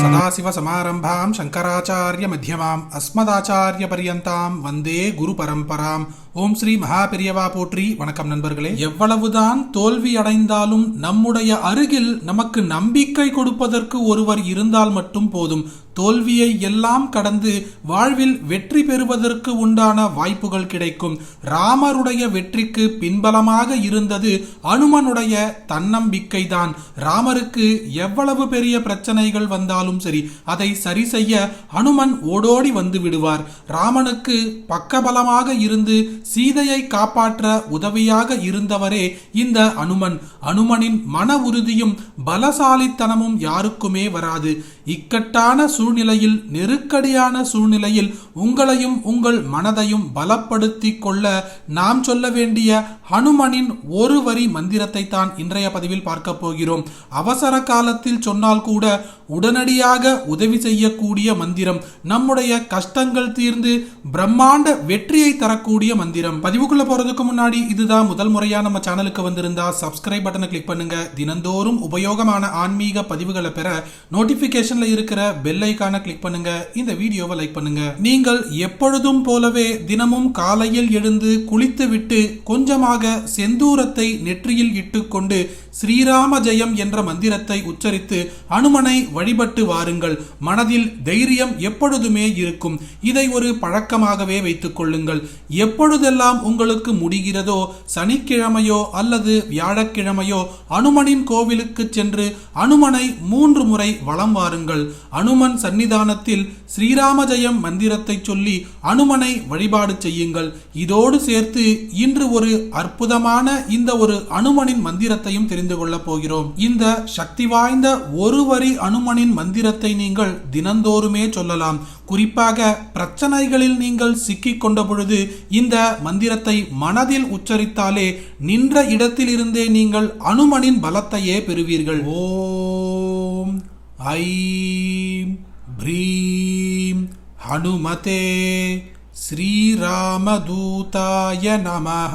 सदाशिव सरंभा शंकराचार्य मध्यमा अस्मदाचार्य पर्यता वंदे गुरुपरंपरा ஓம் ஸ்ரீ மகாபெரியவா போற்றி. வணக்கம் நண்பர்களே. எவ்வளவுதான் தோல்வி அடைந்தாலும் நம்முடைய அருகில் நமக்கு நம்பிக்கை கொடுப்பதற்கு ஒருவர் இருந்தால் மட்டும் போதும். தோல்வியை எல்லாம் கடந்து வாழ்வில் வெற்றி பெறுவதற்கு உண்டான வாய்ப்புகள் கிடைக்கும். ராமருடைய வெற்றிக்கு பின்பலமாக இருந்தது அனுமனுடைய தன்னம்பிக்கை தான் ராமருக்கு எவ்வளவு பெரிய பிரச்சனைகள் வந்தாலும் சரி அதை சரி செய்ய அனுமன் ஓடோடி வந்து விடுவார். ராமனுக்கு பக்கபலமாக இருந்து சீதையை காப்பாற்ற உதவியாக இருந்தவரே இந்த அனுமன். அனுமனின் மன உறுதியும் பலசாலித்தனமும் யாருக்குமே வராது. இக்கட்டான சூழ்நிலையில் நெருக்கடியான சூழ்நிலையில் உங்களையும் உங்கள் மனதையும் பலப்படுத்தி கொள்ள நாம் சொல்ல வேண்டிய ஹனுமனின் ஒரு வரி மந்திரத்தை தான் இன்றைய பதிவில் பார்க்க போகிறோம். அவசர காலத்தில் சொன்னால் கூட உடனடியாக உதவி செய்யக்கூடிய மந்திரம் நம்முடைய கஷ்டங்கள் தீர்ந்து பிரம்மாண்ட வெற்றியை தரக்கூடிய மந்திரம். மந்திரம். பதிவுக்குள்ள போறதுக்கு முன்னாடி இதுதான் முதல் முறையா நம்ம சேனலுக்கு வந்திருந்தா சப்ஸ்கிரைப் பட்டனை கிளிக் பண்ணுங்க. தினந்தோறும் உபயோகமான ஆன்மீக பதிவுகளை பெற நோட்டிபிகேஷன்ல இருக்கிற பெல் ஐக்கான கிளிக் பண்ணுங்க. இந்த வீடியோவை லைக் பண்ணுங்க. நீங்கள் எப்பொழுதும் போலவே தினமும் காலையில் எழுந்து குளித்துவிட்டு கொஞ்சமாக செந்தூரத்தை நெற்றியில் இட்டுக்கொண்டு ஸ்ரீராம ஜெயம் என்ற மந்திரத்தை உச்சரித்து அனுமனை வழிபட்டு வாருங்கள். மனதில் தைரியம் எப்பொழுதுமே இருக்கும். இதை ஒரு பழக்கமாகவே வைத்துக் கொள்ளுங்கள். எப்பொழுதெல்லாம் உங்களுக்கு முடிகிறதோ சனிக்கிழமையோ அல்லது வியாழக்கிழமையோ அனுமனின் கோவிலுக்கு சென்று அனுமனை மூன்று முறை வலம் வாருங்கள். அனுமன் சன்னிதானத்தில் ஸ்ரீராமஜெயம் மந்திரத்தை சொல்லி அனுமனை வழிபாடு செய்யுங்கள். இதோடு சேர்த்து இன்று ஒரு அற்புதமான இந்த ஒரு அனுமனின் மந்திரத்தையும் தெரிந்து கொள்ளப் போகிறோம். இந்த சக்தி வாய்ந்த ஒரு வரி அனுமனின் மந்திரத்தை நீங்கள் தினந்தோறுமே சொல்லலாம். குறிப்பாக பிரச்சனைகளில் நீங்கள் சிக்கிக் கொண்ட பொழுது இந்த மந்திரத்தை மனதில் உச்சரித்தாலே நின்ற இடத்திலிருந்தே நீங்கள் அனுமனின் பலத்தையே பெறுவீர்கள். ஓம் ஐம் ப்ரீம் ஹனுமதே. ஸ்ரீராமதூதாய நமஹ.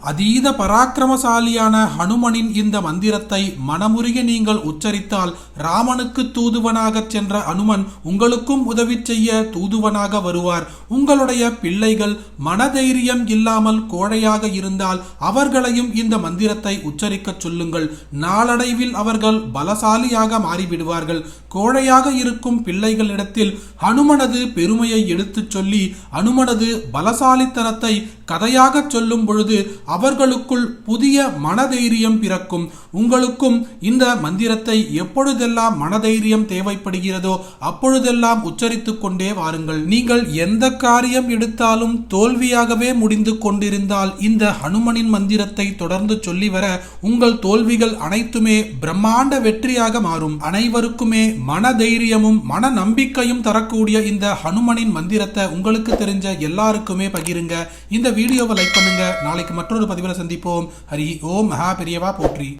அதீத பராக்கிரமசாலியான ஹனுமனின் இந்த மந்திரத்தை மனமுருக நீங்கள் உச்சரித்தால் ராமனுக்கு தூதுவனாகச் சென்ற அனுமன் உங்களுக்கும் உதவி செய்ய தூதுவனாக வருவார். உங்களுடைய பிள்ளைகள் மனதைரியம் இல்லாமல் கோழையாக இருந்தால் அவர்களையும் இந்த மந்திரத்தை உச்சரிக்கச் சொல்லுங்கள். நாளடைவில் அவர்கள் பலசாலியாக மாறிவிடுவார்கள். கோழையாக இருக்கும் பிள்ளைகளிடத்தில் ஹனுமனது பெருமையை எடுத்துச் சொல்லி அனுமனது பலசாலித்தனத்தை கதையாக சொல்லும் பொழுது அவர்களுக்குள் புதிய மனதைரியம் பிறக்கும். உங்களுக்கும் இந்த மந்திரத்தை எப்பொழுதெல்லாம் மனதைரியம் தேவைப்படுகிறதோ அப்பொழுதெல்லாம் உச்சரித்துக் கொண்டே வாருங்கள். நீங்கள் எந்த காரியம் எடுத்தாலும் தோல்வியாகவே முடிந்து கொண்டிருந்தால் இந்த ஹனுமனின் மந்திரத்தை தொடர்ந்து சொல்லி வர உங்கள் தோல்விகள் அனைத்துமே பிரம்மாண்ட வெற்றியாக மாறும். அனைவருக்குமே மனதைரியமும் மன நம்பிக்கையும் தரக்கூடிய இந்த ஹனுமனின் மந்திரத்தை உங்களுக்கு தெரிஞ்ச எல்லாருக்குமே பகிருங்க. இந்த வீடியோவை லைக் பண்ணுங்க. நாளைக்கு மற்றொரு பதிவில் சந்திப்போம். ஹரி ஓம் மகா பெரியவா போற்றி.